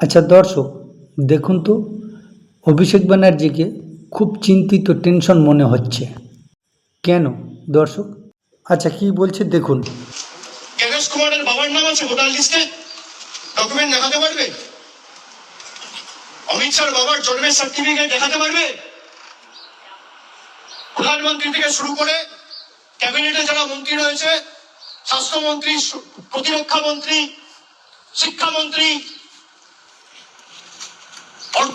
আচ্ছা দর্শক, দেখুন তো, অভিষেক ব্যানার্জিকে খুব চিন্তিত টেনশন মনে হচ্ছে। কেন, দর্শক? আচ্ছা কি বলছে, দেখুন। কেগেশ কুমারের বাবার নাম আছে ভোটার লিস্টে? ডকুমেন্ট দেখাতে পারবে? অমিত শাহর বাবার জন্মের সার্টিফিকেট দেখাতে পারবে? প্রধানমন্ত্রী থেকে শুরু করে ক্যাবিনেটে যারা মন্ত্রী রয়েছে, স্বাস্থ্যমন্ত্রী, প্রতিরক্ষা মন্ত্রী, শিক্ষামন্ত্রী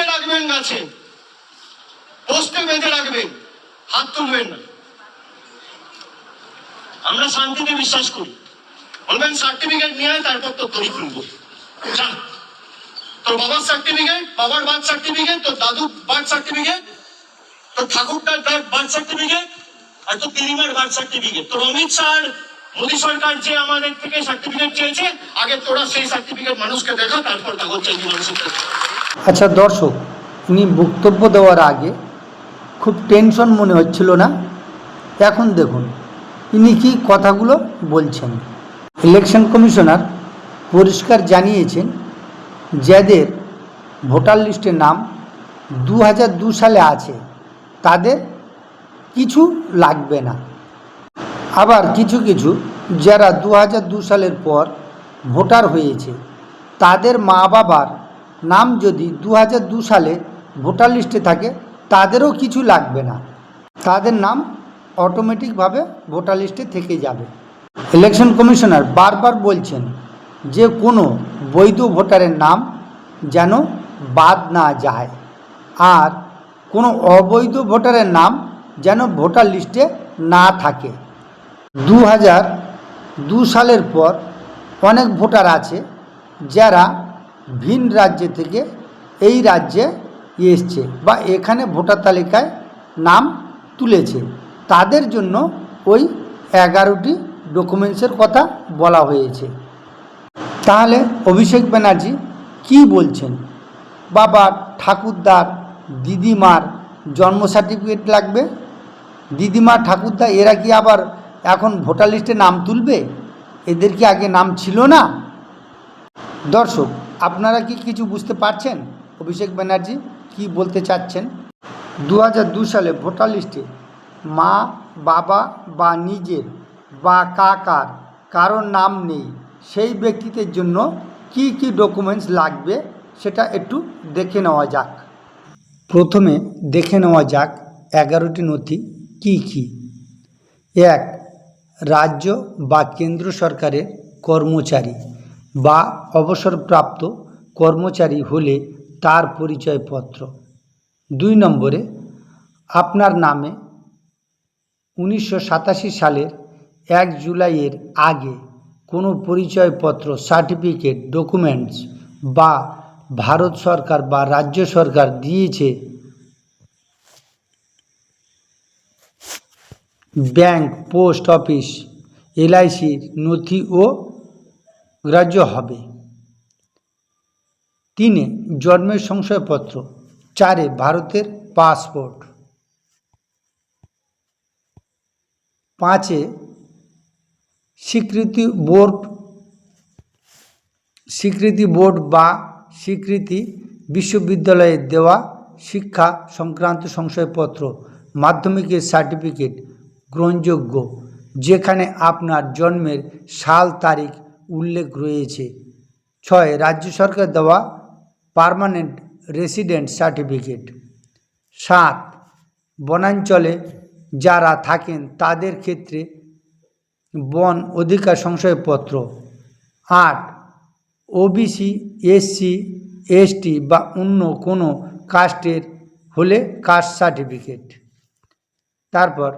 বেঁধে রাখবেন গাছে। পোস্টে বেঁধে রাখবেন, হাত তুলবেন না। আমরা শান্তিতে বিশ্বাস করি। বলবেন সার্টিফিকেট নিয়ে তারপর তৈরি খুলবো। যা। তোর বাবার সার্টিফিকেট বাবার বার্থ সার্টিফিকেট তোর দাদু বার্থ সার্টিফিকেট তোর ঠাকুরটার বার্থ সার্টিফিকেট আর তোর দিদিমার বার্থ সার্টিফিকেট তোর অমিত শাহ মোদী সরকার যে আমাদের থেকে সার্টিফিকেট চেয়েছে, আগে তোরা সেই সার্টিফিকেট মানুষকে দেখা তারপর কাগজ চাইবি মানুষের। আচ্ছা দর্শক, উনি বক্তব্য দেওয়ার আগে খুব টেনশন মনে হচ্ছিল না? এখন দেখুন, ইনি কি কথাগুলো বলছেন? ইলেকশন কমিশনার পরিষ্কার জানিয়েছেন, যাদের ভোটার লিস্টে নাম দু সালে আছে, তাদের কিছু লাগবে না। আবার কিছু কিছু যারা দু সালের পর ভোটার হয়েছে, তাদের মা বাবার নাম যদি দু দু সালে ভোটার লিস্টে থাকে, তাদেরও কিছু লাগবে না। তাদের নাম অটোমেটিকভাবে ভোটার লিস্টে থেকে যাবে। ইলেকশন কমিশনার বারবার বলছেন যে কোনো বৈধ ভোটারের নাম যেন বাদ না যায় আর কোনো অবৈধ ভোটারের নাম যেন ভোটার লিস্টে না থাকে। দু হাজার দু সালের পর অনেক ভোটার আছে যারা ভিন রাজ্যে থেকে এই রাজ্যে এসছে বা এখানে ভোটার তালিকায় নাম তুলেছে। তাদের জন্য ওই এগারোটি ডকুমেন্টসের কথা বলা হয়েছে। তাহলে অভিষেক ব্যানার্জি কি বলছেন? বাবা ঠাকুরদার দিদিমার জন্ম সার্টিফিকেট লাগবে? দিদিমা ঠাকুরদা এরা কি আবার এখন ভোটার লিস্টে নাম তুলবে? এদের কি আগে নাম ছিল না? দর্শক আপনারা কি কিছু বুঝতে পারছেন? অভিষেক ব্যানার্জি, কি বলতে চাচ্ছেন? দু সালে ভোটার লিস্টে মা, বাবা বা নিজের বা কাকার কারোর নাম নেই, সেই ব্যক্তিদের জন্য কি কি ডকুমেন্টস লাগবে সেটা একটু দেখে নেওয়া যাক। প্রথমে দেখে নেওয়া যাক এগারোটি নথি কি কি। এক, রাজ্য বা কেন্দ্র সরকারের কর্মচারী। বা অবসরপ্রাপ্ত কর্মচারী হলে তার পরিচয়পত্র। দুই নম্বরে, আপনার নামে উনিশশো সাতাশি সালের এক জুলাইয়ের আগে কোনো পরিচয়পত্র, সার্টিফিকেট, ডকুমেন্টস বা ভারত সরকার বা রাজ্য সরকার দিয়েছে ব্যাংক, পোস্ট অফিস, এলআইসির নথি ও গ্রাহ্য হবে। তিনে জন্মের সংশয়পত্র, চারে ভারতের পাসপোর্ট। পাঁচে স্বীকৃতি বোর্ড স্বীকৃতি বোর্ড বা স্বীকৃতি বিশ্ববিদ্যালয়ে দেওয়া শিক্ষা সংক্রান্ত সংশয়পত্র, মাধ্যমিকের সার্টিফিকেট গ্রহণযোগ্য, যেখানে আপনার জন্মের সাল, তারিখ উল্লেখ রয়েছে। ছয়, রাজ্য সরকার দেওয়া পার্মানেন্ট রেসিডেন্ট সার্টিফিকেট সাত, বনাঞ্চলে যারা থাকেন তাদের ক্ষেত্রে বন অধিকার সংশয়পত্র। আট ওবিসি এসসি এসটি বা অন্য কোনো কাস্টের হলে কাস্ট সার্টিফিকেট তারপর,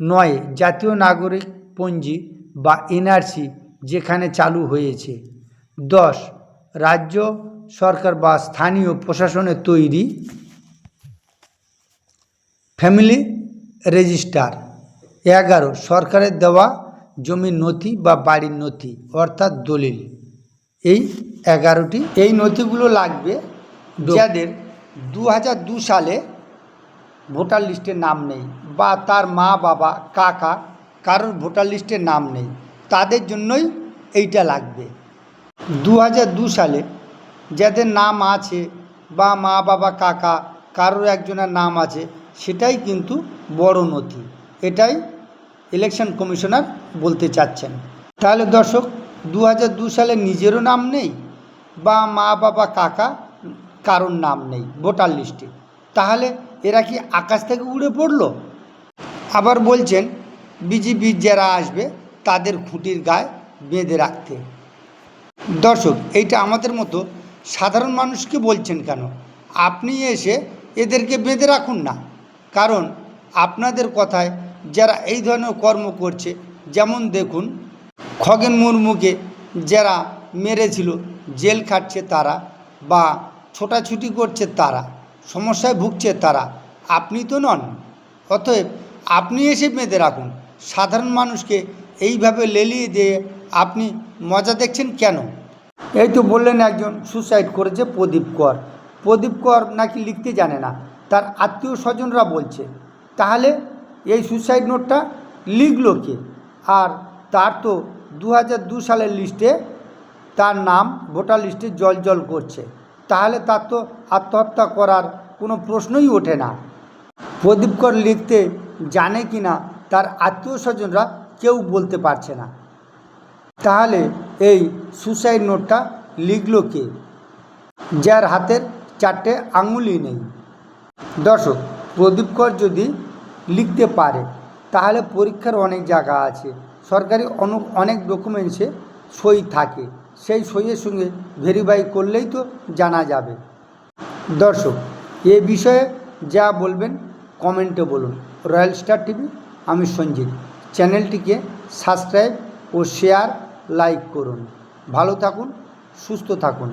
নয়, জাতীয় নাগরিক পঞ্জি বা এনআরসি যেখানে চালু হয়েছে। দশ, রাজ্য সরকার বা স্থানীয় প্রশাসনের তৈরি ফ্যামিলি রেজিস্টার। এগারো, সরকারের দেওয়া জমির নথি বা বাড়ির নথি, অর্থাৎ দলিল। এই এগারোটি, এই নথিগুলো লাগবে যাদের দু সালে ভোটার লিস্টে নাম নেই বা তার মা, বাবা, কাকা, কারোর ভোটার লিস্টে নাম নেই। তাদের জন্যই এইটা লাগবে। দু দু সালে যাদের নাম আছে বা মা, বাবা, কাকা, কারোর একজনের নাম আছে, সেটাই কিন্তু বড় নথি। এটাই ইলেকশন কমিশনার বলতে চাচ্ছেন। তাহলে দর্শক দু দু সালে নিজেরও নাম নেই বা মা, বাবা, কাকা, কারোর নাম নেই ভোটার লিস্টে। তাহলে এরা কি আকাশ থেকে উড়ে পড়ল? আবার বলছেন বিজেপির যারা আসবে তাদের খুঁটির গায়ে বেঁধে রাখতে। দর্শক, এইটা আমাদের মতো সাধারণ মানুষকে বলছেন কেন? আপনি এসে এদেরকে বেঁধে রাখুন না। কারণ আপনাদের কথায় যারা এই ধরনের কর্ম করছে, যেমন দেখুন, খগেন মুর্মুকে যারা মেরেছিল, জেল খাটছে তারা বা ছোটাছুটি করছে তারা, সমস্যায় ভুগছে তারা, আপনি তো নন। অতএব আপনি এসে বেঁধে রাখুন। সাধারণ মানুষকে এইভাবে লেলিয়ে দিয়ে আপনি মজা দেখছেন কেন? এই তো বললেন একজন সুসাইড করেছে প্রদীপ কর। প্রদীপ কর নাকি লিখতে জানে না। তার আত্মীয় স্বজনরা বলছে, তাহলে এই সুসাইড নোটটা লিখলো কে? আর তার তো দু সালের লিস্টে তার নাম ভোটার লিস্টে জল জল করছে। তাহলে তার তো আত্মহত্যা করার কোনো প্রশ্নই ওঠে না। প্রদীপ কর লিখতে জানে কি না তার আত্মীয় স্বজনরা কেউ বলতে পারছে না। তাহলে এই সুসাইড নোটটা লিখলো কে? যার হাতের চারটে আঙুলই নেই। দর্শক, প্রদীপ কর যদি লিখতে পারে, তাহলে পরীক্ষার অনেক জায়গা আছে। সরকারি অনু- অনেক ডকুমেন্টসে সই থাকে। সেই সইয়ের সঙ্গে ভেরিফাই করলেই তো জানা যাবে। দর্শক, এ বিষয়ে যা বলবেন কমেন্টে বলুন। রয়্যাল স্টার টিভি আমি সঞ্জিত চ্যানেলটিকে সাবস্ক্রাইব ও শেয়ার লাইক করুন। ভালো থাকুন সুস্থ থাকুন।